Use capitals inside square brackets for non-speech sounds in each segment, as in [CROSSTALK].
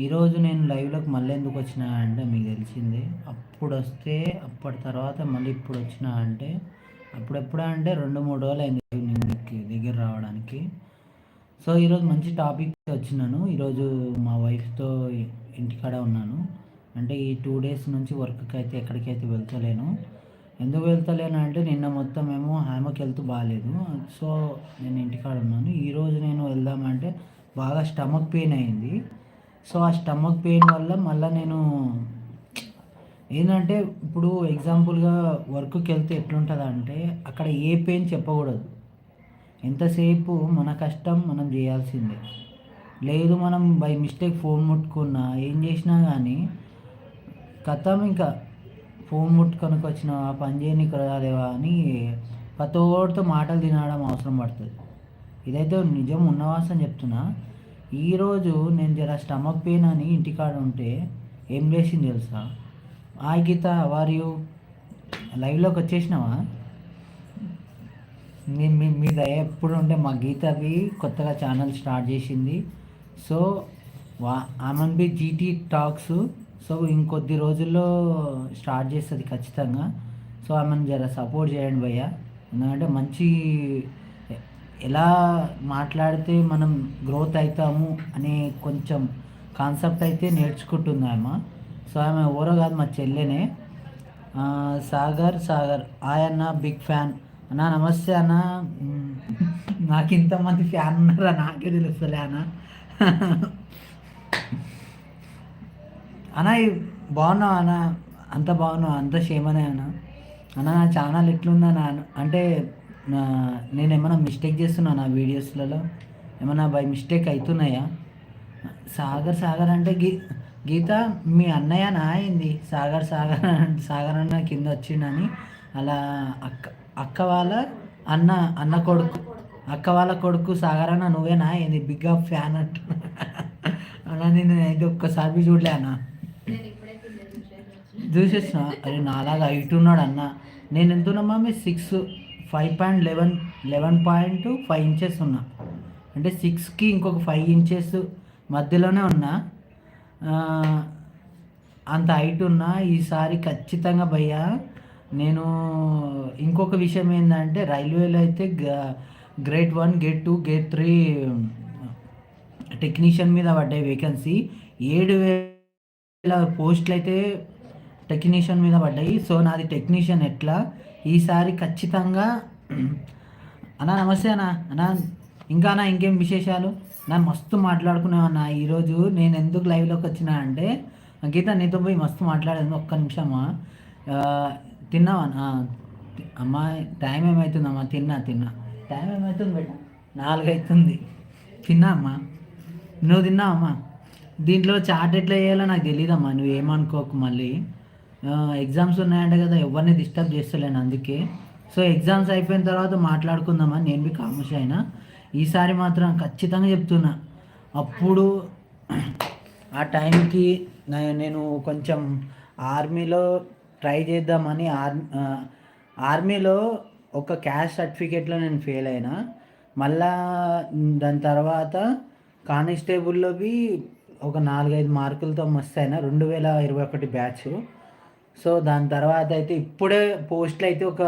ఈరోజు నేను లైవ్లోకి మళ్ళీ ఎందుకు వచ్చినా అంటే మీకు తెలిసిందే. అప్పుడు వస్తే అప్పటి తర్వాత మళ్ళీ ఇప్పుడు వచ్చినా అంటే అప్పుడెప్పుడు అంటే రెండు మూడు రోజులు అయింది మీకు దగ్గర రావడానికి. సో ఈరోజు మంచి టాపిక్ వచ్చినాను ఈరోజు మా వైఫ్తో ఇంటికాడ ఉన్నాను. అంటే ఈ టూ డేస్ నుంచి వర్క్కి అయితే ఎక్కడికైతే వెళ్తలేను. ఎందుకు వెళ్తలేను అంటే నిన్న మొత్తం ఏమో హామకి వెళ్తూ బాగాలేదు సో నేను ఇంటికాడ ఉన్నాను. ఈరోజు నేను వెళ్దామంటే బాగా స్టమక్ పెయిన్ అయింది. సో ఆ స్టమక్ పెయిన్ వల్ల మళ్ళీ నేను ఏంటంటే ఇప్పుడు ఎగ్జాంపుల్గా వర్క్కి వెళ్తే ఎట్లుంటుంది అంటే అక్కడ ఏ పెయిన్ చెప్పకూడదు. ఎంతసేపు మన కష్టం మనం చేయాల్సిందే. లేదు మనం బై మిస్టేక్ ఫోన్ ముట్టుకున్నా ఏం చేసినా కానీ కథం ఇంకా ఫోన్ ముట్టుకొనికి వచ్చిన పని చేయని రాలేవా అని ప్రతోడితో మాటలు తినడం అవసరం పడుతుంది. ఇదైతే నిజం ఉన్నవాసం చెప్తున్నా. ఈరోజు నేను జర స్టమక్ పెయిన్ అని ఇంటికాడ ఉంటే ఏం చేసింది తెలుసా? ఆ గీత వారు లైవ్లోకి వచ్చేసినావా? మీ మీ మీ దయ ఎప్పుడు ఉంటే మా గీతవి కొత్తగా ఛానల్ స్టార్ట్ చేసింది. సో వా ఆమెన్ బి జీటీ టాక్స్. సో ఇంకొద్ది రోజుల్లో స్టార్ట్ చేస్తుంది ఖచ్చితంగా. సో ఆమెను జర సపోర్ట్ చేయండి భయ్య. ఎందుకంటే మంచి ఎలా మాట్లాడితే మనం గ్రోత్ అవుతాము అనే కొంచెం కాన్సెప్ట్ అయితే నేర్చుకుంటుంది ఆమె. సో ఆమె ఎవరో కాదు మా చెల్లెనే. సాగర్ సాగర్ ఆయన్న బిగ్ ఫ్యాన్ అన్న నమస్తే అన్న. నాకు ఇంతమంది ఫ్యాన్ ఉన్నారా? నాకే తెలుస్తలే అన్న. అన్న బాగున్నావు అన్న? అంత బాగున్నావు? అంత క్షేమనే అన్న. అన్న నా ఛానల్ ఎట్లుందన్న అంటే నా- నేను ఏమైనా మిస్టేక్ చేస్తున్నా నా వీడియోస్లలో ఏమైనా బై మిస్టేక్ అవుతున్నాయా సాగర్ సాగర్ అంటే గీ గీత మీ అన్నయ్య నా అయింది. సాగర్ సాగర్ అంటే సాగర్ అన్న కింద వచ్చిండని. అలా అక్క అక్క వాళ్ళ అన్న అన్న కొడుకు అక్క వాళ్ళ కొడుకు సాగర్ అన్న నువ్వేనా ఏంది బిగ్ ఆఫ్ ఫ్యాన్ అంట. అలా నేను ఇది ఒక్కసారి చూడలే అన్న చూసేసిన. అరే నాలాగా హైట్ ఉన్నాడు అన్న. నేను ఎంత ఉన్నా మీ six five point eleven eleven point five inches ఉన్నా. అంటే సిక్స్కి ఇంకొక ఫైవ్ ఇంచెస్ మధ్యలోనే ఉన్నా. అంత హైట్ ఉన్నా. ఈసారి ఖచ్చితంగా భయ్యా నేను ఇంకొక విషయం ఏంటంటే రైల్వేలో అయితే grade one grade two grade three technician మీద పడ్డాయి వేకెన్సీ ఏడు వేల పోస్టులు అయితే టెక్నీషియన్ మీద పడ్డాయి. సో నాది టెక్నీషియన్ ఎట్లా? ఈసారి ఖచ్చితంగా అన్నా నమస్తే అన్న. అన్నా ఇంకా అన్న ఇంకేం విశేషాలు? నా మస్తు మాట్లాడుకున్నామన్నా ఈరోజు నేను ఎందుకు లైవ్లోకి వచ్చినా అంటే గీత నీతో పోయి మస్తు మాట్లాడాను. ఒక్క నిమిషమా? తిన్నావా అమ్మా టైం ఏమవుతుందమ్మా తిన్నా తిన్నా. టైం ఏమవుతుంది బిడ్డ నాలుగు అవుతుంది తిన్నా అమ్మా. నువ్వు తిన్నావమ్మా దీంట్లో చాట్ ఎట్లా చేయాలో నాకు తెలియదమ్మా నువ్వు ఏమనుకోకు మళ్ళీ. ఎగ్జామ్స్ ఉన్నాయంట కదా ఎవరిని డిస్టర్బ్ చేస్తలేను అందుకే. సో ఎగ్జామ్స్ అయిపోయిన తర్వాత మాట్లాడుకుందామని నేను మీ కామర్స్ అయినా. ఈసారి మాత్రం ఖచ్చితంగా చెప్తున్నా. అప్పుడు ఆ టైంకి నేను కొంచెం ఆర్మీలో ట్రై చేద్దామని ఆర్ ఆర్మీలో ఒక క్యాస్ట్ సర్టిఫికేట్లో నేను ఫెయిల్ అయినా. మళ్ళా దాని తర్వాత కానిస్టేబుల్లోవి ఒక నాలుగైదు మార్కులతో మస్తు అయినా. రెండు వేల ఇరవై ఒకటి బ్యాచ్. సో దాని తర్వాత అయితే ఇప్పుడే పోస్టులు అయితే ఒక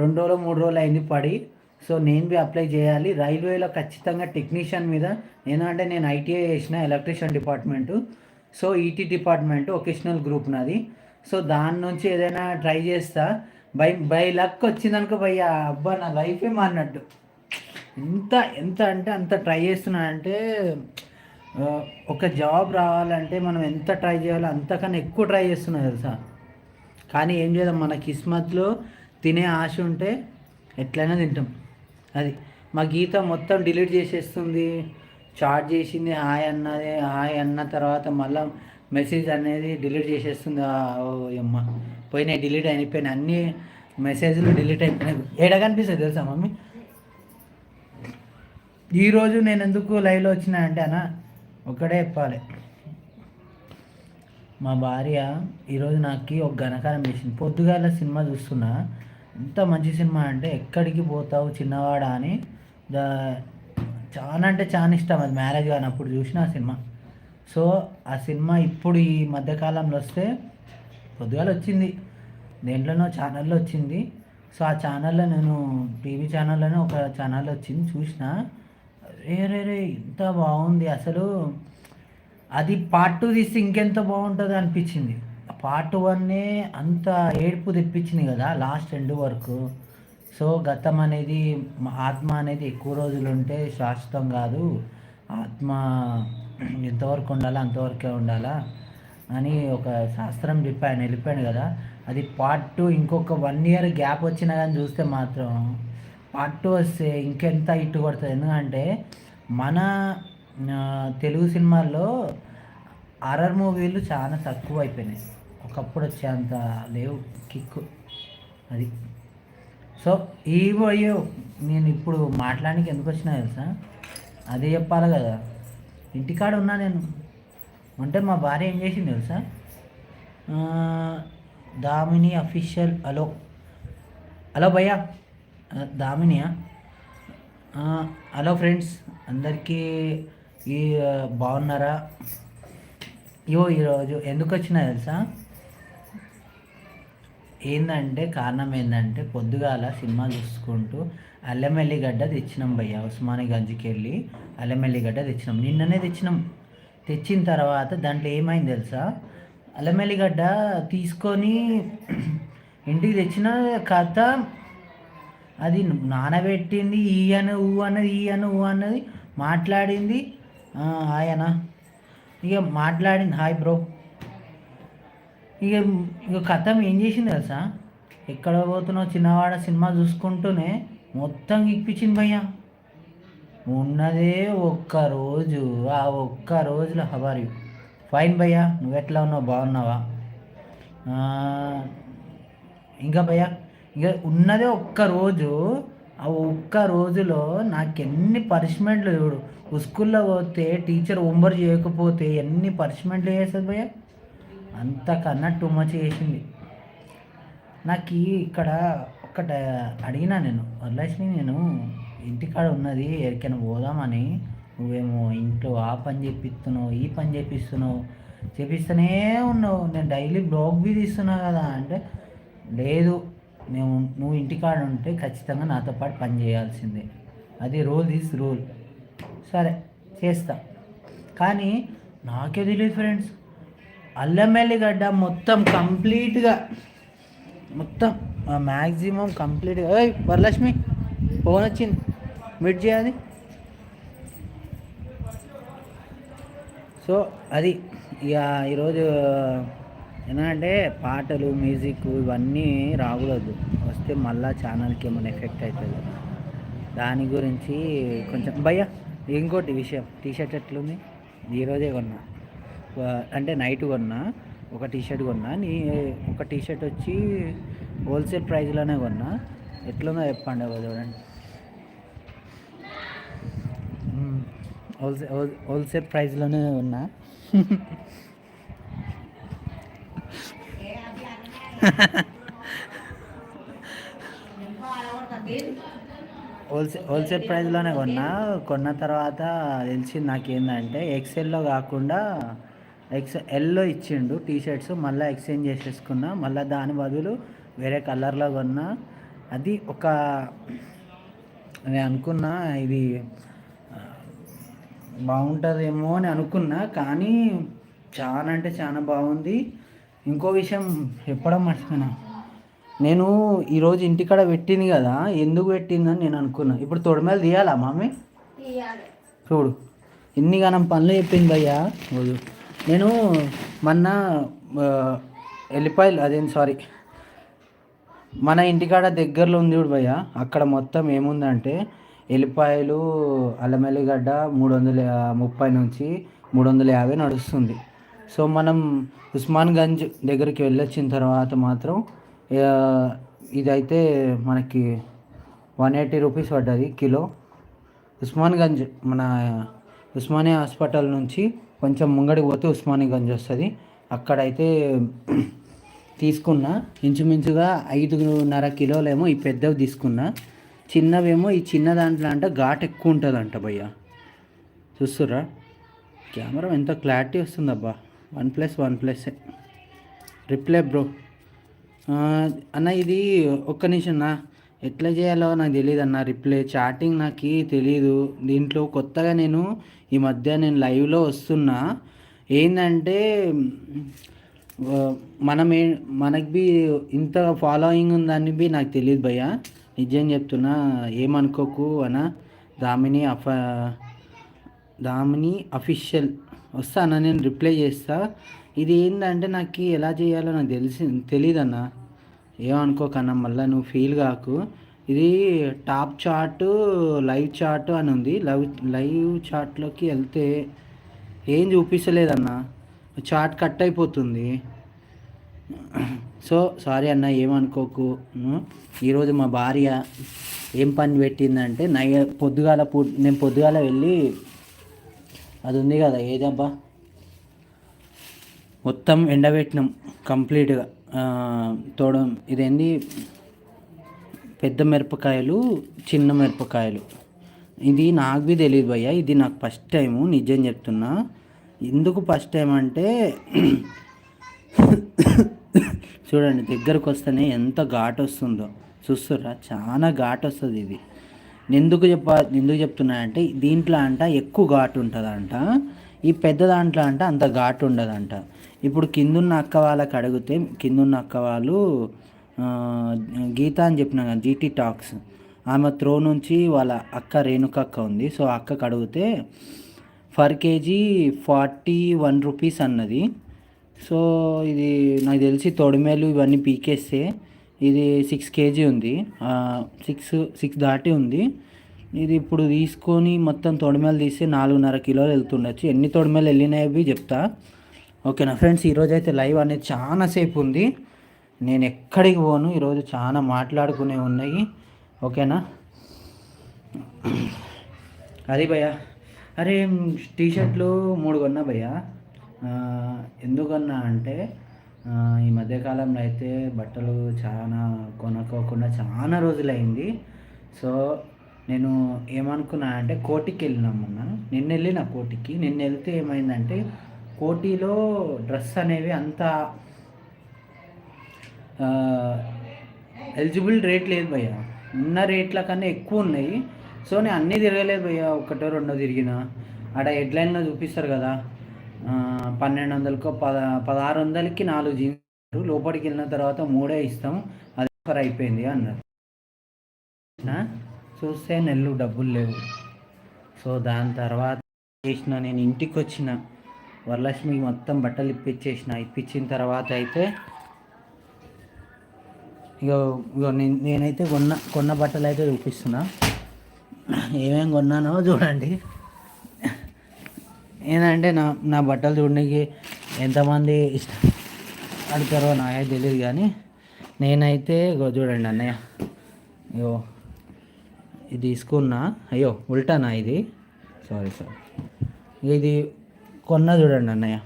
రెండు రోజులు మూడు రోజులు అయింది పడి. సో నేను బి అప్లై చేయాలి. రైల్వేలో ఖచ్చితంగా టెక్నీషియన్ మీద నేను అంటే నేను ఐటీఐ చేసిన electrician department. So ET department vocational group నాది. సో దాని నుంచి ఏదైనా ట్రై చేస్తా. బై బై లక్ వచ్చిందనుకో బై అబ్బా నా లైఫే మారినట్టు. ఎంత ఎంత అంటే అంత ట్రై చేస్తున్నా అంటే ఒక జాబ్ రావాలంటే మనం ఎంత ట్రై చేయాలో అంతకన్నా ఎక్కువ ట్రై చేస్తున్నా తెలుసా? కానీ ఏం చేద్దాం మన కిస్మత్లో తినే ఆశ ఉంటే ఎట్లయినా తింటాం. అది మా గీత మొత్తం డిలీట్ చేసేస్తుంది. చాట్ చేసింది హాయ్ అన్నది హాయ్ అన్న తర్వాత మళ్ళీ మెసేజ్ అనేది డిలీట్ చేసేస్తుంది. ఓ అమ్మ పోయినాయి డిలీట్ అయిపోయినాయి. అన్ని మెసేజ్లు డిలీట్ అయిపోయినాయి. ఏడ కనిపిస్తుంది తెలుసా మమ్మీ? ఈరోజు నేను ఎందుకు లైవ్లో వచ్చినా అంటే అన్న ఒక్కడే చెప్పాలి. మా భార్య ఈరోజు నాకు ఒక ఘనకారం చేసింది. పొద్దుగాల సినిమా చూస్తున్నా ఎంత మంచి సినిమా అంటే ఎక్కడికి పోతావు చిన్నవాడా అని దా చాలా అంటే చాలా ఇష్టం అది మ్యారేజ్ కానప్పుడు చూసిన ఆ సినిమా. సో ఆ సినిమా ఇప్పుడు ఈ మధ్యకాలంలో వస్తే పొద్దుగాల వచ్చింది. దేంట్లోనో ఛానల్లో వచ్చింది. సో ఆ ఛానల్లో నేను టీవీ ఛానల్లోనే ఒక ఛానల్ వచ్చింది చూసిన రే రే రే ఇంత బాగుంది. అసలు అది పార్ట్ టూ తీస్తే ఇంకెంత బాగుంటుంది అనిపించింది. పార్ట్ వన్నే అంత ఏడుపు తెప్పించింది కదా లాస్ట్ ఎండ్ వరకు. సో గతం అనేది ఆత్మ అనేది ఎక్కువ రోజులు ఉంటే శాశ్వతం కాదు. ఆత్మ ఎంతవరకు ఉండాలా అంతవరకే ఉండాలా అని ఒక శాస్త్రం చెప్పి ఆయన వెళ్ళిపోయాడు కదా. అది పార్ట్ టూ ఇంకొక వన్ ఇయర్ గ్యాప్ వచ్చినా కానీ చూస్తే మాత్రం పార్ట్ టూ వస్తే ఇంకెంత ఇట్టు కొడుతుంది ఎందుకంటే మన తెలుగు సినిమాల్లో అరర్ మూవీలు చాలా తక్కువ అయిపోయినాయి ఒకప్పుడు వచ్చేంత లేవు కిక్కు అది. సో ఈ పోయో నేను ఇప్పుడు మాట్లాడానికి ఎందుకు వచ్చినా తెలుసా? అదే చెప్పాలి కదా. ఇంటికాడ ఉన్నా నేను. అంటే మా భార్య ఏం చేసింది తెలుసా? Damini official hello. హలో భయ్యా. దామినియా? Hello friends. అందరికీ ఈ బాగున్నారా? ఇవో ఈరోజు ఎందుకు వచ్చినా తెలుసా? ఏంటంటే కారణం ఏంటంటే పొద్దుగాల సినిమా చూసుకుంటూ అల్లం తెచ్చినాం భయ్య ఉస్మాని గంజికి వెళ్ళి అల్లం తెచ్చినాం. నిన్ననే తెచ్చినాం. తెచ్చిన తర్వాత దాంట్లో ఏమైంది తెలుసా? అల్లం తీసుకొని ఇంటికి తెచ్చిన కథ అది నానబెట్టింది ఈ అని ఊ అన్నది ఈ అని ఊ అన్నది మాట్లాడింది ఆయన ఇక మాట్లాడింది హాయ్ బ్రో. ఇక ఇక కథం ఏం చేసింది తెలుసా? ఎక్కడ పోతున్నావు చిన్నవాడ సినిమా చూసుకుంటూనే మొత్తం ఇప్పించింది భయ్య. ఉన్నదే ఒక్క రోజు ఆ ఒక్క రోజులో హవర్ ఫైన్ భయ్యా నువ్వు ఎట్లా ఉన్నావు? బాగున్నావా? ఇంకా భయ్యా ఇక ఉన్నదే ఒక్క రోజు ఆ ఒక్క రోజులో నాకు ఎన్ని పనిష్మెంట్లు చూడు. స్కూల్లో పోతే టీచర్ హోంవర్క్ చేయకపోతే ఎన్ని పనిష్మెంట్లు చేస్తుంది భయ్య? అంతకన్నా టూ మచ్ చేసింది. నాకు ఇక్కడ ఒక్కట అడిగినా నేను వరలక్ష్మి నేను ఇంటికాడ ఉన్నది ఎక్కడికైనా పోదామని నువ్వేమో ఇంట్లో ఆ పని చేపిస్తున్నావు ఈ పని చేపిస్తున్నావు చేపిస్తూనే ఉన్నావు. నేను డైలీ బ్లాగ్ బీ తీస్తున్నా కదా అంటే లేదు నేను నువ్వు ఇంటికాడ ఉంటే ఖచ్చితంగా నాతో పాటు పని చేయాల్సిందే. అది రూల్ ఈజ్ రూల్. సరే చేస్తా. కానీ నాకే తెలియదు ఫ్రెండ్స్. అల్లం ఎల్లిగడ్డ మొత్తం కంప్లీట్గా మొత్తం మ్యాక్సిమం కంప్లీట్గా. ఓయ్ వరలక్ష్మి ఫోన్ వచ్చింది. మిట్ చేయాలి. సో అది ఇక ఈరోజు ఏంటంటే పాటలు మ్యూజిక్ ఇవన్నీ రాకూడదు. వస్తే మళ్ళా ఛానల్కి ఏమైనా ఎఫెక్ట్ అవుతుంది. దాని గురించి కొంచెం భయ్యా ఇంకోటి విషయం టీ షర్ట్ ఎట్లుంది ఈరోజే కొన్నా. అంటే నైట్ కొన్నా ఒక టీ షర్ట్ కొన్నా. నీ ఒక టీ షర్ట్ వచ్చి హోల్సేల్ ప్రైస్లోనే కొన్నా. ఎట్లుందో చెప్పండి ఒక చూడండి. మ్మ్. హోల్సేల్ హోల్- హోల్సేల్ ప్రైస్లోనే ఉన్నా హోల్సేల్ హోల్సేల్ ప్రైస్లోనే కొన్నా. కొన్న తర్వాత తెలిసింది నాకేందంటే ఎక్సెల్లో కాకుండా ఎక్స్ ఎల్లో ఇచ్చిండు టీ షర్ట్స్ మళ్ళీ ఎక్స్చేంజ్ చేసేసుకున్నా. మళ్ళీ దాని బదులు వేరే కలర్లో కొన్నా. అది ఒక నేను అనుకున్నా ఇది బాగుంటుందేమో అని అనుకున్నా. కానీ చాలా అంటే చాలా బాగుంది. ఇంకో విషయం చెప్పడం మర్చిపోయినా. నేను ఈరోజు ఇంటికాడ పెట్టింది కదా ఎందుకు పెట్టిందని నేను అనుకున్నా. ఇప్పుడు తొడిమేలు తీయాలా మమ్మీ చూడు ఇన్ని గానం పనులు చెప్పింది భయ్యా. రోజు నేను మొన్న ఎల్లిపాయలు అదేం సారీ మన ఇంటికాడ దగ్గరలో ఉంది చూడు భయ్య. అక్కడ మొత్తం ఏముందంటే ఎల్లిపాయలు అల్లం ఎల్లిగడ్డ మూడు వందల ముప్పై నుంచి మూడు వందల యాభై నడుస్తుంది. సో మనం ఉస్మాన్ గంజ్ దగ్గరికి వెళ్ళొచ్చిన తర్వాత మాత్రం ఇదైతే మనకి వన్ ఎయిటీ రూపీస్ పడ్డది కిలో. ఉస్మాన్ గంజ్ మన ఉస్మానియా హాస్పిటల్ నుంచి కొంచెం ముంగడికి పోతే ఉస్మానియాగంజ్ వస్తుంది. అక్కడైతే తీసుకున్న. ఇంచుమించుగా ఐదున్నర కిలోలేమో ఈ పెద్దవి తీసుకున్నా. చిన్నవేమో ఈ చిన్న దాంట్లో అంటే ఘాట్ ఎక్కువ ఉంటుందంట భయ్య. చూస్తుర్రా? కెమెరా ఎంత clarity వస్తుందబ్బా. One plus one plus reply bro. అన్న ఇది ఒక్క నిమిషం అన్నా. ఎట్లా చేయాలో నాకు తెలియదు అన్న. రిప్లై చాటింగ్ నాకు తెలీదు. దీంట్లో కొత్తగా నేను ఈ మధ్య నేను లైవ్లో వస్తున్నా. ఏంటంటే మనమే మనం మనకి బి ఇంత ఫాలోయింగ్ ఉందని బి నాకు తెలియదు భయ్య. నిజం చెప్తున్నా ఏమనుకోకు అన్న. దామిని అఫ దామిని అఫీషియల్ వస్తానా నేను రిప్లై చేస్తా. ఇది ఏంటంటే నాకు ఎలా చేయాలో నాకు తెలిసి తెలియదన్నా ఏమనుకోకన్నా మళ్ళీ నువ్వు ఫీల్ కాకు. ఇది టాప్ చార్ట్ లైవ్ చార్ట్ అని ఉంది. లైవ్ లైవ్ చార్ట్లోకి వెళ్తే ఏం చూపించలేదన్నా చార్ట్ కట్ అయిపోతుంది. సో సారీ అన్న ఏమనుకోకు. ఈరోజు మా భార్య ఏం పని పెట్టిందంటే నై పొద్దుగాల పూ నేను పొద్దుగాల వెళ్ళి అది ఉంది కదా ఏదబ్బా? మొత్తం ఎండబెట్టినాం కంప్లీట్గా. తోడం ఇదేంది? పెద్ద మిరపకాయలు చిన్న మిరపకాయలు. ఇది నాకు తెలియదు భయ్య ఇది నాకు ఫస్ట్ టైము నిజం చెప్తున్నా. ఎందుకు ఫస్ట్ టైం అంటే [COUGHS] చూడండి దగ్గరకు వస్తేనే ఎంత ఘాటు వస్తుందో చూస్తుర్రా? చాలా ఘాటు వస్తుంది ఇది. ఎందుకు చెప్ప ఎందుకు చెప్తున్నా అంటే దీంట్లో అంట ఎక్కువ ఘాటు ఉంటుందంట. ఈ పెద్ద దాంట్లో అంట అంత ఘాటు ఉండదంట. ఇప్పుడు కిందున్న అక్క వాళ్ళకి అడిగితే కిందున్న అక్క వాళ్ళు గీత అని చెప్పిన కానీ జీటీ టాక్స్. ఆమె త్రో నుంచి వాళ్ళ అక్క రేణుక అక్క ఉంది. సో అక్క కడిగితే అడిగితే per KG forty one rupees అన్నది. సో ఇది నాకు తెలిసి తొడిమేలు ఇవన్నీ పీకేస్తే ఇది సిక్స్ కేజీ ఉంది. సిక్స్ సిక్స్ దాటి ఉంది. ఇది ఇప్పుడు తీసుకొని మొత్తం తొడిమేలు తీసి నాలుగున్నర కిలోలు వెళ్తుండొచ్చు. ఎన్ని తొడిమేలు వెళ్ళినాయి చెప్తా. ఓకేనా ఫ్రెండ్స్ ఈరోజు అయితే లైవ్ అనేది చాలా సేపు ఉంది. నేను ఎక్కడికి పోను ఈరోజు చాలా మాట్లాడుకునే ఉన్నాయి. ఓకేనా అది భయ్యా. అరే టీ షర్ట్లు మూడు కొన్నా భయ్యా. ఎందుకన్నా అంటే ఈ మధ్యకాలంలో అయితే బట్టలు చాలా కొనుక్కోకుండా చాలా రోజులైంది. సో నేను ఏమనుకున్నా అంటే కోటికి వెళ్ళినాం మొన్న. నిన్న వెళ్ళిన కోటికి. నిన్న వెళ్తే ఏమైందంటే కోటిలో డ్రెస్ అనేవి అంత ఎలిజిబుల్ రేట్ లేదు భయ్య. ఉన్న రేట్ల కన్నా ఎక్కువ ఉన్నాయి. సో నేను అన్నీ తిరగలేదు భయ్య. ఒకటో రెండో తిరిగిన. ఆడ హెడ్లైన్లో చూపిస్తారు కదా. పన్నెండు వందలకో పద పదహారు వందలకి నాలుగు జీన్స్ లోపలికి వెళ్ళిన తర్వాత మూడే ఇస్తాం అది ఆఫర్ అయిపోయింది అన్నారు. చూస్తే నెల్లు డబ్బులు లేవు. సో దాని తర్వాత చేసిన నేను ఇంటికి వచ్చిన వరలక్ష్మి మొత్తం బట్టలు ఇప్పించేసిన ఇప్పించిన తర్వాత అయితే ఇగో ఇగో నేను నేనైతే కొన్న కొన్న బట్టలు అయితే చూపిస్తున్నా. ఏమేమి కొన్నానో చూడండి. ఏంటంటే నా నా బట్టలు చూడడానికి ఎంతమంది ఇష్టం అడుగుతారో నాకే తెలియదు కానీ నేనైతే ఇగో చూడండి అన్నయ్య. అయ్యో ఇది తీసుకున్నా. అయ్యో ఉల్టానా ఇది? సారీ సారీ ఇది కొన్న చూడండి అన్నయ్య.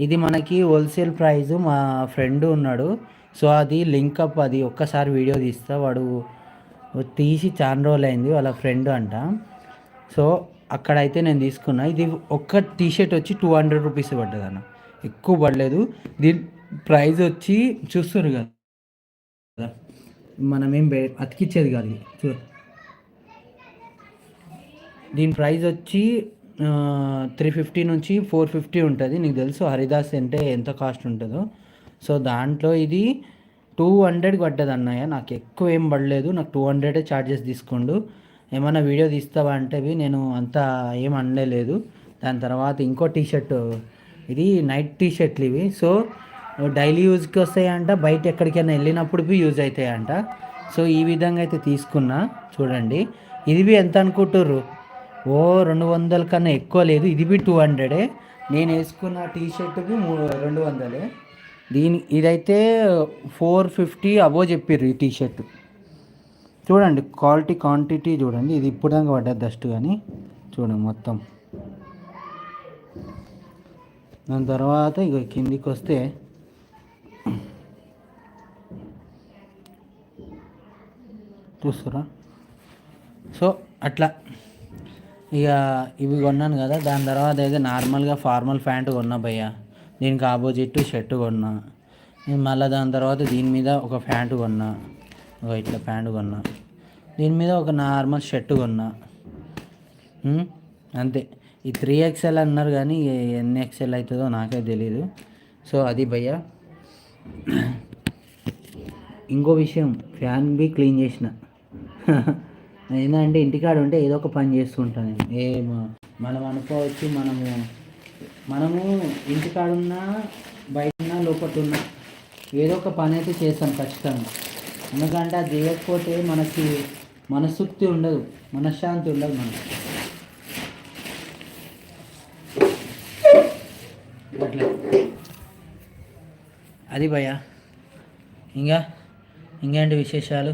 ఇది మనకి హోల్సేల్ ప్రైస్ మా ఫ్రెండ్ ఉన్నాడు. సో అది లింక్ అప్ అది ఒక్కసారి వీడియో తీస్తా. వాడు తీసి చాలా రోజులు అయింది వాళ్ళ ఫ్రెండ్ అంట. సో అక్కడైతే నేను తీసుకున్నా. ఇది ఒక్క టీ షర్ట్ వచ్చి టూ హండ్రెడ్ రూపీస్ పడ్డది అన్న ఎక్కువ పడలేదు. దీని ప్రైస్ వచ్చి చూస్తారు కదా. మనం ఏం బే అతికిచ్చేది కాదు చూ. దీని ప్రైస్ వచ్చి త్రీ ఫిఫ్టీ నుంచి ఫోర్ ఫిఫ్టీ ఉంటుంది. నీకు తెలుసు హరిదాస్ అంటే ఎంత కాస్ట్ ఉంటుందో. సో దాంట్లో ఇది టూ హండ్రెడ్కి పడ్డది అన్నయ్య నాకు ఎక్కువ ఏం పడలేదు. నాకు టూ హండ్రెడే ఛార్జెస్ తీసుకోండు. ఏమైనా వీడియో తీస్తావా అంటే నేను అంత ఏం అనలేదు దాని తర్వాత ఇంకో టీ షర్ట్ ఇది నైట్ టీ షర్ట్లు ఇవి. సో డైలీ యూజ్కి వస్తాయంట బయట ఎక్కడికైనా వెళ్ళినప్పుడు యూజ్ అవుతాయంట సో ఈ విధంగా అయితే తీసుకున్నా చూడండి. ఇది బి ఎంత అనుకుంటుర్రు? ఓ రెండు వందల కన్నా ఎక్కువ లేదు. ఇది బి టూ హండ్రెడే. నేను వేసుకున్న టీ షర్ట్కి రెండు వందలే. దీని ఇదైతే ఫోర్ ఫిఫ్టీ అబో చెప్పారు ఈ టీ షర్ట్ చూడండి క్వాలిటీ క్వాంటిటీ చూడండి. ఇది ఇప్పుడు పడ్డది డస్ట్ కానీ. చూడండి మొత్తం. దాని తర్వాత ఇక కిందికి వస్తే చూస్తారా సో అట్లా. ఇక ఇవి కొన్నాను కదా దాని తర్వాత అయితే నార్మల్గా ఫార్మల్ ప్యాంట్ కొన్నా భయ్య. దీనికి ఆపోజిట్ షర్ట్ కొన్నా. నేను మళ్ళీ దాని తర్వాత దీని మీద ఒక ప్యాంటు కొన్నా. ఇట్లా ప్యాంటు కొన్నా. దీని మీద ఒక నార్మల్ షర్ట్ కొన్నా. అంతే. ఈ త్రీ ఎక్స్ఎల్ అన్నారు కానీ ఎన్ని ఎక్స్ఎల్ అవుతుందో నాకే తెలీదు. సో అది భయ్య. ఇంకో విషయం ఫ్యాన్ బి క్లీన్ చేసిన. ఏంటంటే ఇంటికాడ ఉంటే ఏదో ఒక పని చేస్తుంటాను నేను. ఏ మనం అనుకోవచ్చు మనము మనము ఇంటికాడున్నా బయట ఉన్నా లోపల ఉన్నా ఏదో ఒక పని అయితే చేస్తాం ఖచ్చితంగా. ఎందుకంటే అది చేయకపోతే మనకి మనసుక్తి ఉండదు మనశ్శాంతి ఉండదు మనకి. అట్లా. అది భయ ఇంకా ఇంకేంటి విశేషాలు?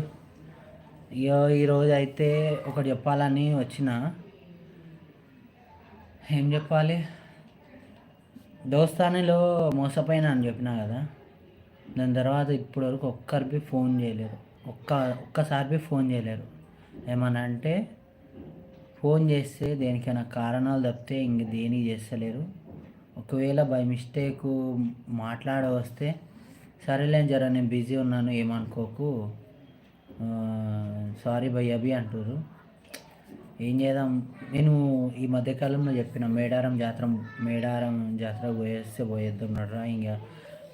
అయ్యో ఈరోజు అయితే ఒకటి చెప్పాలని వచ్చిన. ఏం చెప్పాలి? దోస్తానిలో మోసపోయినా అని చెప్పినా కదా. దాని తర్వాత ఇప్పటి వరకు ఒక్కరికి ఫోన్ చేయలేరు. ఒక్క ఒక్కసారి ఫోన్ చేయలేరు. ఏమన్నా అంటే ఫోన్ చేస్తే దేనికైనా కారణాలు తప్పితే ఇంక దేనికి చేస్తలేరు. ఒకవేళ బై మిస్టేక్ మాట్లాడ వస్తే సరేలే జర నేను బిజీ ఉన్నాను ఏమనుకోకు. సారీ బై అభి అంటారు ఏం చేద్దాం? నేను ఈ మధ్యకాలంలో చెప్పిన మేడారం జాతర మేడారం జాతర పోయేస్తే పోయేద్దాం రా ఇంకా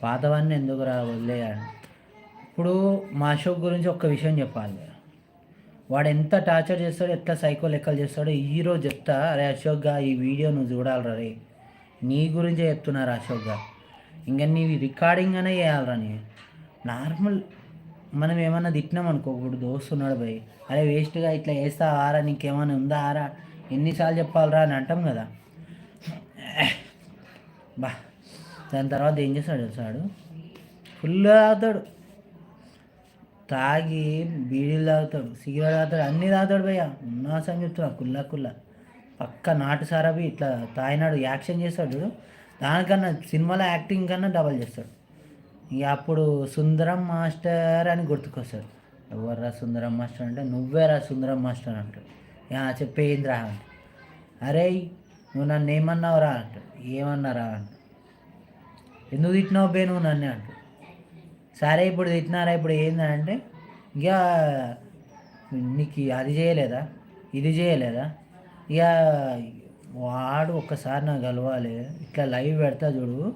పాతవన్నీ ఎందుకు రా వదిలేయాలి ఇప్పుడు మా అశోక్ గురించి ఒక్క విషయం చెప్పాలి. వాడు ఎంత టార్చర్ చేస్తాడో ఎట్లా సైకో లెక్కలు చేస్తాడో ఈరోజు చెప్తా. అరే అశోక్గా ఈ వీడియో నువ్వు చూడాలిరా రే. నీ గురించే చెప్తున్నారు అశోక్గా ఇంకా నీ రికార్డింగ్ అనే చేయాలరా నీ. నార్మల్ మనం ఏమన్నా తిట్టినాం అనుకో ఇప్పుడు దోస్తున్నాడు భయ్ అరే వేస్ట్గా ఇట్లా వేస్తా ఆరా నీకేమైనా ఉందా ఆరా? ఎన్నిసార్లు చెప్పాలరా అని అంటాం కదా. బా. దాని తర్వాత ఏం చేస్తాడు తెలుసాడు ఫుల్ తాగుతాడు. తాగి బీడీలు తాగుతాడు సిగరెట్ తాగుతాడు అన్నీ తాగుతాడు భయ్య. ఉన్నాసం చెప్తున్నా కుల్ల కుల్ల. పక్క నాటు సారాబి ఇట్లా తాగినాడు యాక్షన్ చేస్తాడు దానికన్నా సినిమాలో యాక్టింగ్ కన్నా డబల్ చేస్తాడు. ఇక అప్పుడు సుందరం మాస్టర్ అని గుర్తుకొస్తాడు. ఎవర్రా సుందరం మాస్టర్ అంటే? నువ్వేరా సుందరం మాస్టర్ అంటాడు. "యా, అంటే అరే నువ్వు నన్ను ఏమన్నావురా అంటాడు. ఏమన్నారా అంట ఎందుకు తిట్టినావు బే నువ్వు? నన్ను అంటాడు. సరే ఇప్పుడు తిట్టినారా? ఇప్పుడు ఏంటంటే ఇక నీకు అది చేయలేదా? ఇది చేయలేదా? ఇక వాడు ఒక్కసారి నాకు కలవాలి. ఇట్లా లైవ్ పెడతా చూడు.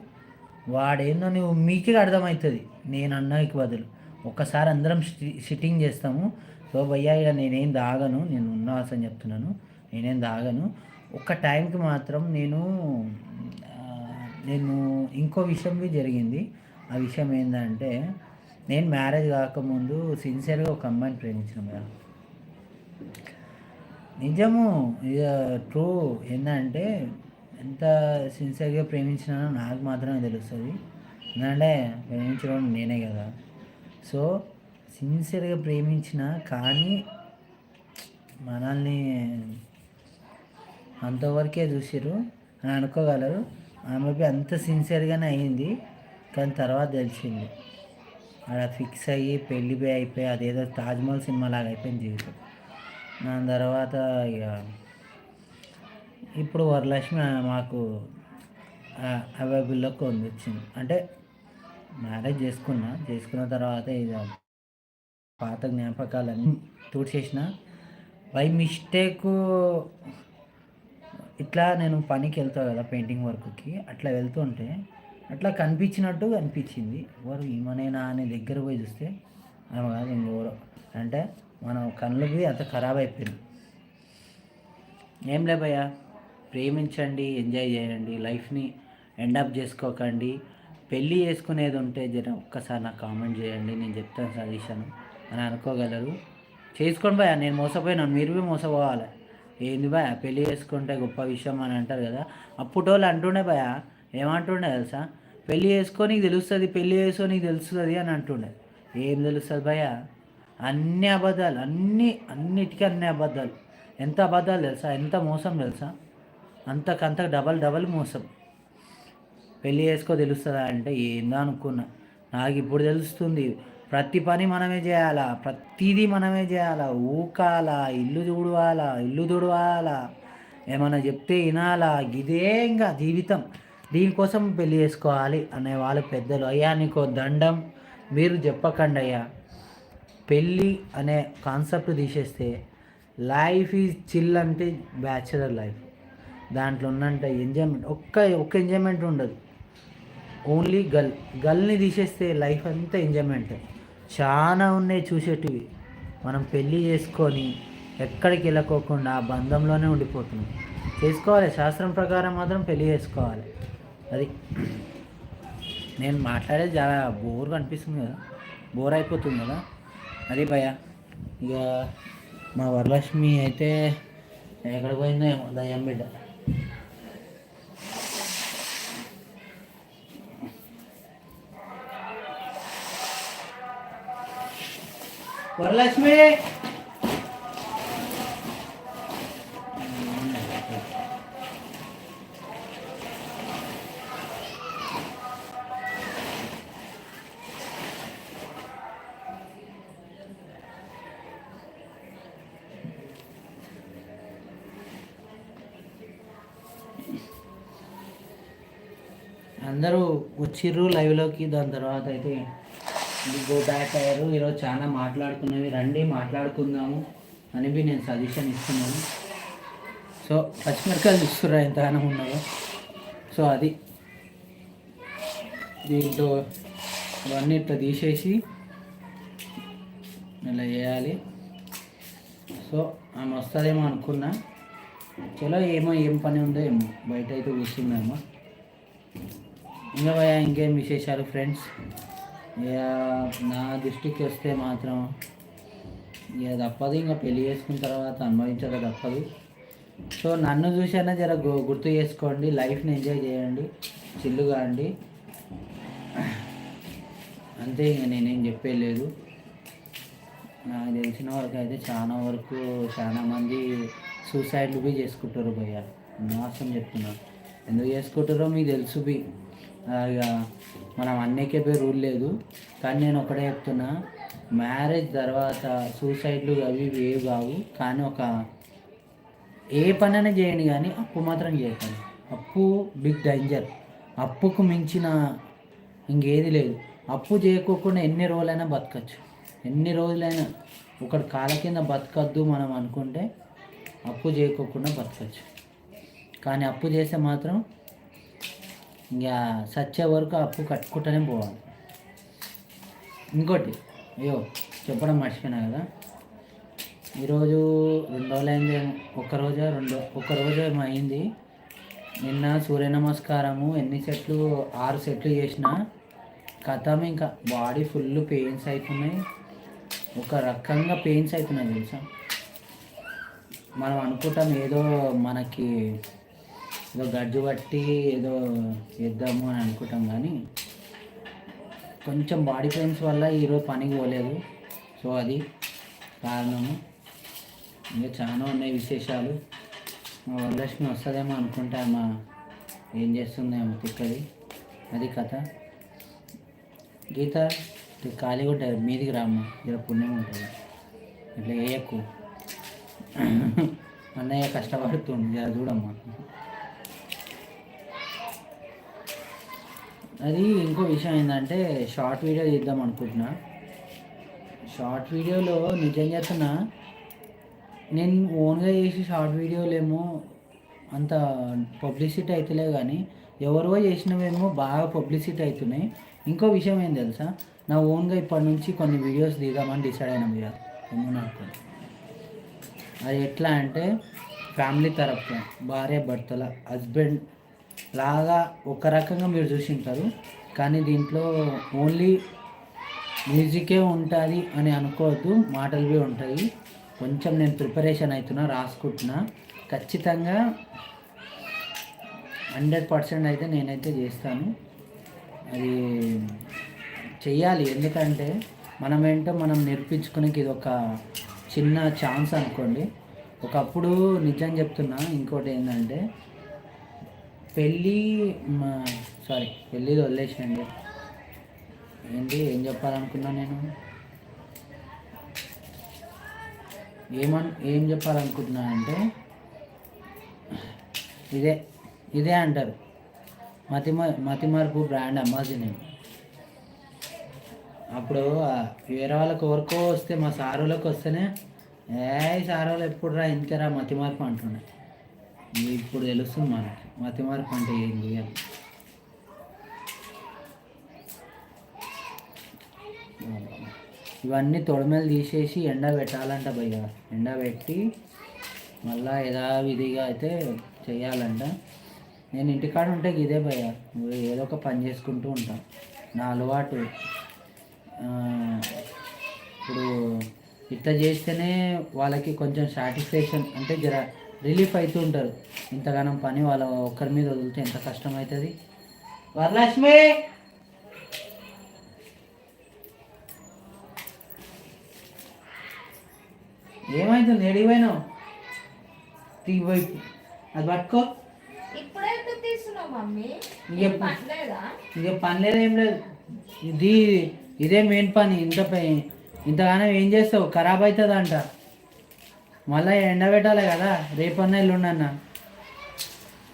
వాడేందో నువ్వు మీకే అర్థమవుతుంది. నేను అన్నకి బదులు ఒక్కసారి అందరం సిట్టింగ్ చేస్తాము. సో భయ్యా ఇక నేనేం దాగను? నేను ఉన్నవాసని చెప్తున్నాను. నేనేం దాగను? ఒక్క టైంకి మాత్రం నేను నేను ఇంకో విషయం బి జరిగింది. ఆ విషయం ఏంటంటే నేను మ్యారేజ్ కాకముందు సిన్సియర్గా ఒక అమ్మాయిని ప్రేమించిన కదా నిజము ఇక ట్రూ ఏంటంటే ఎంత సిన్సియర్గా ప్రేమించినానో నాకు మాత్రమే తెలుస్తుంది. ఎందుకంటే ప్రేమించడం నేనే కదా. సో సిన్సియర్గా ప్రేమించిన కానీ మనల్ని అంతవరకే చూసిర్రు. అని అనుకోగలరు. ఆమెకి అంత సిన్సియర్గానే అయ్యింది కానీ తర్వాత తెలిసింది. ఆడ ఫిక్స్ అయ్యి పెళ్ళి పోయి అయిపోయి అదేదో తాజ్మహల్ సినిమా లాగా అయిపోయింది జీవితం. దాని తర్వాత ఇక ఇప్పుడు వరలక్ష్మి మాకు అవైలబుల్లోకి ఉంది వచ్చింది అంటే మ్యారేజ్ చేసుకున్నా చేసుకున్న తర్వాత ఇక పాత జ్ఞాపకాలన్నీ తుడిచేసిన. బై మిస్టేక్ ఇట్లా నేను పనికి వెళ్తా కదా పెయింటింగ్ వర్క్కి అట్లా వెళ్తుంటే అట్లా కనిపించినట్టు కనిపించింది. ఎవరు ఈమెనేనా అని దగ్గర పోయి చూస్తే ఆమె కాదు ఇంకెవరో అంటే మనం కళ్ళకి అంత ఖరాబ్ అయిపోయింది. ఏం లే భయ్యా ప్రేమించండి ఎంజాయ్ చేయండి లైఫ్ని ఎండప్ చేసుకోకండి. పెళ్ళి చేసుకునేది ఉంటే జర ఒక్కసారి నాకు కామెంట్ చేయండి నేను చెప్తాను సజెషన్. అని అనుకోగలరు. చేసుకోండి భయ్యా నేను మోసపోయినాను మీరు మోసపోవాలి. ఏంది భయ పెళ్ళి చేసుకుంటే గొప్ప విషయం అని అంటారు కదా. అప్పుటోళ్ళు అంటుండే భయ ఏమంటుండే తెలుసా? పెళ్ళి చేసుకో నీకు తెలుస్తుంది పెళ్ళి చేసుకో నీకు తెలుస్తుంది అని అంటుండే. ఏం తెలుస్తుంది భయ? అన్ని అబద్ధాలు అన్ని అన్నిటికీ అన్ని అబద్ధాలు. ఎంత అబద్ధాలు తెలుసా? ఎంత మోసం తెలుసా? అంతకంత డబల్ డబల్ మోసం. పెళ్ళి చేసుకో తెలుస్తుందా అంటే ఏందో అనుకున్నా. నాకు ఇప్పుడు తెలుస్తుంది. ప్రతి పని మనమే చేయాలా? ప్రతిదీ మనమే చేయాలా? ఊకాలా? ఇల్లు చూడవాలా ఇల్లు తుడవాలా? ఏమైనా చెప్తే వినాలా? ఇదే ఇంకా జీవితం. దీనికోసం పెళ్ళి చేసుకోవాలి అనే వాళ్ళు పెద్దలు. అయ్యా నీకో దండం. మీరు చెప్పకండి అయ్యా. పెళ్ళి అనే కాన్సెప్ట్ తీసేస్తే లైఫ్ ఈజ్ చిల్ అంటే బ్యాచులర్ లైఫ్. దాంట్లో ఉన్నంత ఎంజాయ్మెంట్. ఒక్క ఒక్క ఎంజాయ్మెంట్ ఉండదు. ఓన్లీ గర్ల్ గర్ల్ని తీసేస్తే లైఫ్ అంతా ఎంజాయ్మెంట్. చాలా ఉన్నాయి చూసేటివి. మనం పెళ్ళి చేసుకొని ఎక్కడికి వెళ్ళకోకుండా ఆ బంధంలోనే ఉండిపోతున్నాం. చేసుకోవాలి. శాస్త్రం ప్రకారం మాత్రం పెళ్ళి చేసుకోవాలి. అది నేను మాట్లాడేది చాలా బోర్గా అనిపిస్తుంది కదా. బోర్ అయిపోతుంది కదా. అది భయ. ఇక మా వరలక్ష్మి అయితే ఎక్కడ పోయిందో ఏమో దయ్యం బిడ్డ. వరలక్ష్మి అందరూ వచ్చిర్రు లైవ్లోకి దాని తర్వాత అయితే గో బ్యాక్ అయ్యారు. ఈరోజు చాలా మాట్లాడుకున్నవి. రండి మాట్లాడుకుందాము అని బి నేను సజెషన్ ఇస్తున్నాను. సో పచ్చిమిరకాయలు చూస్తుర్రా ఎంతగానో ఉన్నాయో. సో అది. దీంట్లో ఇవన్నీ ఇట్లా తీసేసి ఇలా చేయాలి. సో ఆమె వస్తుందేమో అనుకున్నా. చలో ఏమో ఏం పని ఉందో ఏమో. బయట అయితే కూర్చుందేమో ఇంకా ఇంకేం విశేషాలు ఫ్రెండ్స్ నా దృష్టికి వస్తే మాత్రం ఇక తప్పదు. ఇంకా పెళ్ళి చేసుకున్న తర్వాత అనుభవించక తప్పదు. సో నన్ను చూసైనా జర గు- గుర్తు చేసుకోండి. లైఫ్ని ఎంజాయ్ చేయండి. చిల్లుగా అండి. అంతే ఇంక నేనేం చెప్పేలేదు నాకు తెలిసిన వరకు అయితే చాలా వరకు చాలా మంది సూసైడ్లు బి చేసుకుంటారు భయ్య. మోసం చెప్తున్నా ఎందుకు చేసుకుంటారో మీకు తెలుసు బి. ఇక మనం అన్నికే పోయి రూల్ లేదు. కానీ నేను ఒకటే చెప్తున్నా మ్యారేజ్ తర్వాత సూసైడ్లు అవి ఇవి ఏవి కావు. కానీ ఒక ఏ పనైనా చేయండి కానీ అప్పు మాత్రం చేయకండి. అప్పు బిగ్ డేంజర్ అప్పుకు మించిన ఇంకేది లేదు. అప్పు చేయకోకుండా ఎన్ని రోజులైనా బతకచ్చు. ఎన్ని రోజులైనా ఒకటి కాల కింద బతకద్దు మనం అనుకుంటే అప్పు చేయకోకుండా బతకచ్చు. కానీ అప్పు చేస్తే మాత్రం ఇంకా సచ్చే వరకు అప్పు కట్టుకుంటూనే పోవాలి. ఇంకోటి అయ్యో చెప్పడం మర్చిపోయినా కదా. ఈరోజు రెండు రోజులు అయింది ఒక రోజు రెండు ఒక రోజు ఏమో అయింది. నిన్న సూర్య నమస్కారము ఎన్ని సెట్లు ఆరు సెట్లు చేసిన. కథం ఇంకా బాడీ ఫుల్ పెయిన్స్ అవుతున్నాయి ఒక రకంగా పెయిన్స్ అవుతున్నాయి తెలుసా? మనం అనుకుంటాం ఏదో మనకి ఏదో గడ్జు పట్టి ఏదో చేద్దాము అని అనుకుంటాం కానీ కొంచెం బాడీ పెయిన్స్ వల్ల ఈరోజు పనికి పోలేదు. సో అది కారణము. ఇంకా చాలా ఉన్నాయి విశేషాలు. మా వరలక్ష్మి వస్తుందేమో అనుకుంటే మా ఏం చేస్తుందేమో తిక్కది. అది కథ. గీత ఖాళీగా ఉంటుంది మీదికి రామ్మ. జర పుణ్యం ఉంటుంది. ఇట్లా వేయకు. అన్నయ్య కష్టపడుతుంది జర చూడమ్మా. అది ఇంకో విషయం ఏంటంటే షార్ట్ వీడియో తీద్దాం అనుకుంటున్నా. షార్ట్ వీడియోలో నిజం చెప్తున్నా నేను ఓన్గా చేసి షార్ట్ వీడియోలు ఏమో అంత పబ్లిసిటీ అవుతలే కానీ ఎవరో చేసినవేమో బాగా పబ్లిసిటీ అవుతున్నాయి ఇంకో విషయం ఏం తెలుసా? నా ఓన్గా ఇప్పటి నుంచి కొన్ని వీడియోస్ దిగామని డిసైడ్ అయినా మీరు ఏమన్నా అది ఎట్లా అంటే ఫ్యామిలీ తరఫున భార్య భర్తల హస్బెండ్ లాగా ఒక రకంగా మీరు చూసింటారు. కానీ దీంట్లో ఓన్లీ మ్యూజికే ఉంటుంది అని అనుకోవద్దు. మాటలు ఉంటాయి. కొంచెం నేను ప్రిపరేషన్ అవుతున్నా రాసుకుంటున్నా. ఖచ్చితంగా హండ్రెడ్ పర్సెంట్ అయితే నేనైతే చేస్తాను. అది చెయ్యాలి. ఎందుకంటే మనం ఏంటో మనం నేర్పించుకునేకి ఇది ఒక చిన్న ఛాన్స్ అనుకోండి. ఒకప్పుడు నిజం చెప్తున్నా ఇంకోటి ఏంటంటే పెళ్ళి సారీ పెళ్ళిది వదిలేసండి ఏంటి ఏం చెప్పాలనుకున్నా నేను? ఏమన్ ఏం చెప్పాలనుకుంటున్నానంటే ఇదే ఇదే అంటారు. మతి మతిమరుపు బ్రాండ్ అమ్మాది నేను. అప్పుడు వేరే వాళ్ళకి ఎవరికో వస్తే మా సారులకు వస్తేనే ఏ సారోళ్ళు ఎప్పుడు రా ఇంతరా మార్పు అంటున్నాయి ఇప్పుడు తెలుస్తుంది మనకి. మతిమరుపు అంటే ఏంటి అని. ఇవన్నీ తొడమలు తీసేసి ఎండ పెట్టాలంట భయ్య ఎండ పెట్టి మళ్ళా యథావిధిగా అయితే చేయాలంట. నేను ఇంటికాడ ఉంటే ఇదే భయ్య ఏదో ఒక పని చేసుకుంటూ ఉంటాను నా అలవాటు. ఇప్పుడు ఇట్లా చేస్తేనే వాళ్ళకి కొంచెం సాటిస్ఫాక్షన్ అంటే జర రిలీఫ్ అవుతూ ఉంటారు. ఇంతగానం పని వాళ్ళ ఒక్కరి మీద వదిలితే ఎంత కష్టం అవుతుంది వరలక్ష్మి ఏమైతుంది ఎడిపోయినావు తీపోయి అది పట్టుకో. ఇక పని లేదు? ఏం లేదు. ఇది ఇదే మెయిన్ పని. ఇంత ఇంతగానో ఏం చేస్తావు? ఖరాబ్ అవుతుంది అంట మళ్ళీ ఎండబెట్టాలి కదా రేపన్న ఎల్లుండన్న.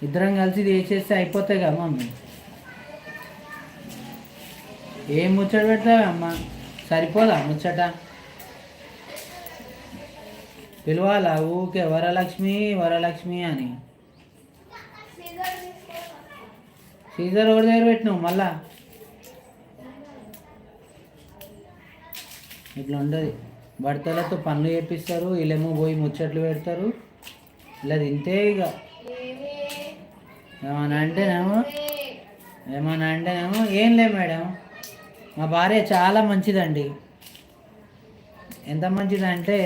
ఇద్దరం కలిసి చేసేస్తే అయిపోతాయి కదా మమ్మీ. ఏం ముచ్చట పెడతావే అమ్మ? సరిపోదా ముచ్చట? పిలవాలా ఊకే వరలక్ష్మి వరలక్ష్మి అని? సీజర్ ఒకటి దగ్గర పెట్టినావు మళ్ళా? ఇట్లా ఉండదు. భర్తలతో పనులు చేపిస్తారు వీళ్ళేమో పోయి ముచ్చట్లు పెడతారు. ఇలా తింటే ఇక. ఏమి ఏమన్నా అంటేనేమో? ఏమన్నా అంటేనేమో? ఏం లే మేడం. మా భార్య చాలా మంచిదండి. ఎంత మంచిదంటే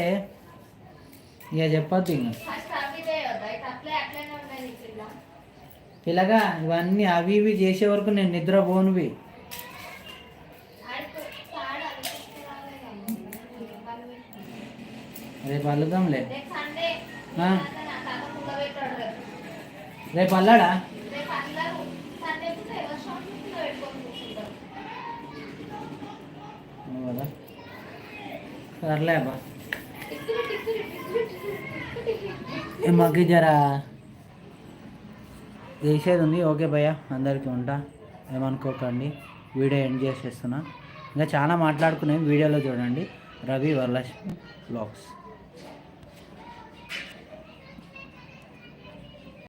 ఇక చెప్పొద్దు ఇంక. పిల్లగా ఇవన్నీ అవి ఇవి చేసే వరకు నేను నిద్రపోనువి. ఆడుకో తాడు అది తీసుకురాలే కదా. పని పెట్టు. రేపు అల్లుదాంలే రేపు సండే ఆ. నా తాత పుల్ల పెట్టాడు కదా. రేపు అల్లాడా రేపు అందరూ సండే పూట ఎవరు షాప్ పుల్ల పెట్టుకొని కూర్చుంటారు అవును? కదా సర్లే అబ్బా. మాకు జర? చేసేది ఉంది. ఓకే భయ్య అందరికీ ఉంటా. ఏమనుకోకండి. వీడియో ఎండ్ చేసేస్తున్నా. ఇంకా చాలా మాట్లాడుకునేవి వీడియోలో చూడండి. రవి వరలక్ష్మి బ్లాగ్స్.